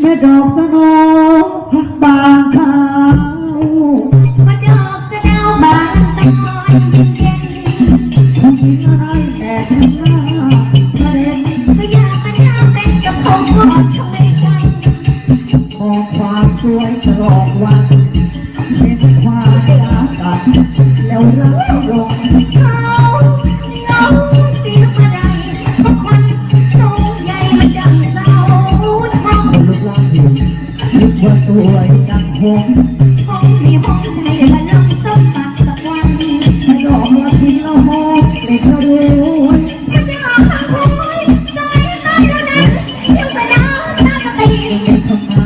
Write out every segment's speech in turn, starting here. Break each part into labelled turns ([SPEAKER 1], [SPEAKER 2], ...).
[SPEAKER 1] แม่ดอกสโนบางเช้า
[SPEAKER 2] มาดอกกระเดาบานตะกอน นึกว่า
[SPEAKER 1] สวยังคง
[SPEAKER 2] ห้องที่ห้องไหนละลองต้องปากสัวัน
[SPEAKER 1] ไม่ดอกละทีละหอกเด็กก็รู้
[SPEAKER 2] ถ้าจะออกทางค้งซอยซอยแล้วนะเดี๋ยวไปดาวตามมาตี
[SPEAKER 1] ทำม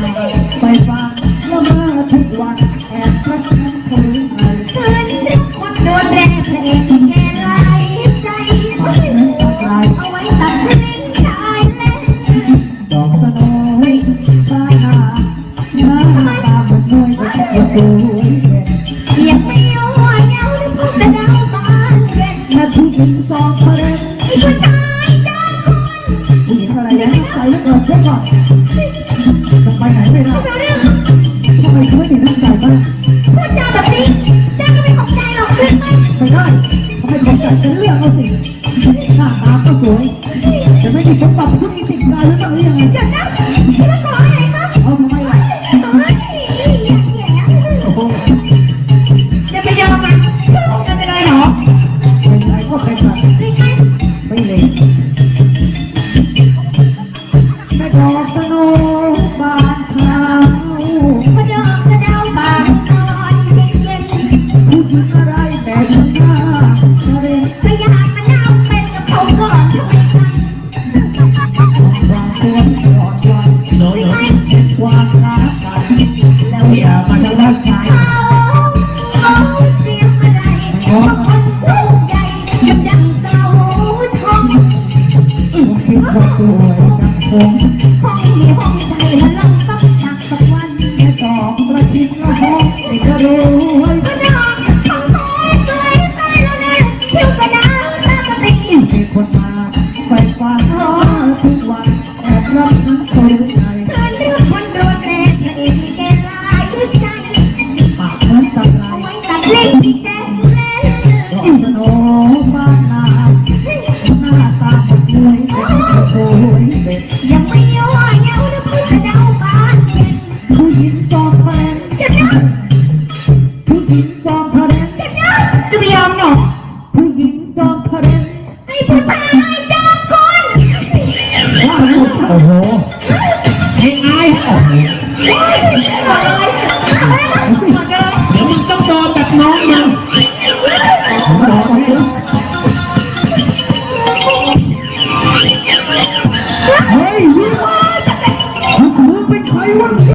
[SPEAKER 1] ไปฟังแล้วมาทุกวันแอบรักฉันคนหรือไง
[SPEAKER 2] เพื่อนเด็กคนโดนแรงเพลงแกไหลใจเอาไก่
[SPEAKER 1] อนจะ
[SPEAKER 2] ไป
[SPEAKER 1] ไหนไม่ได้
[SPEAKER 2] เราเรื่อง
[SPEAKER 1] ทำไมช่วยถึงน้ำใจบ้าง
[SPEAKER 2] พูดจาแบบนี้จ้าก็ไม่ขอบใจหรอกใช่ไหม
[SPEAKER 1] ไม่ได้ทำไมผมจัดเป็นเรื่องเอาสิหน้าตาก็สวยจะไม่มีสมบัติผู้มีสิ่งใดหรือเปล่าหรือยังไง
[SPEAKER 2] เดี๋ยวนะที่มาขอให้
[SPEAKER 1] คน
[SPEAKER 2] สูงใหญ่กำลังเสาทอง
[SPEAKER 1] ผมคิดว่าสวยจังคง
[SPEAKER 2] ห้องมีห้องใจมันลองต้องจักสักวัน
[SPEAKER 1] แค่ดอกประทินละห้องไม่ก็รู้ไว้
[SPEAKER 2] พอดอกของโอยสวยตายแล้วนะคิวกระดาวตามมาตี
[SPEAKER 1] มีคนมาไฟฟ้าทุกวันแอบรักทั้งคน
[SPEAKER 2] โอ้
[SPEAKER 1] โหเพลงอายออกเลย
[SPEAKER 2] โอ้ยอะไรอ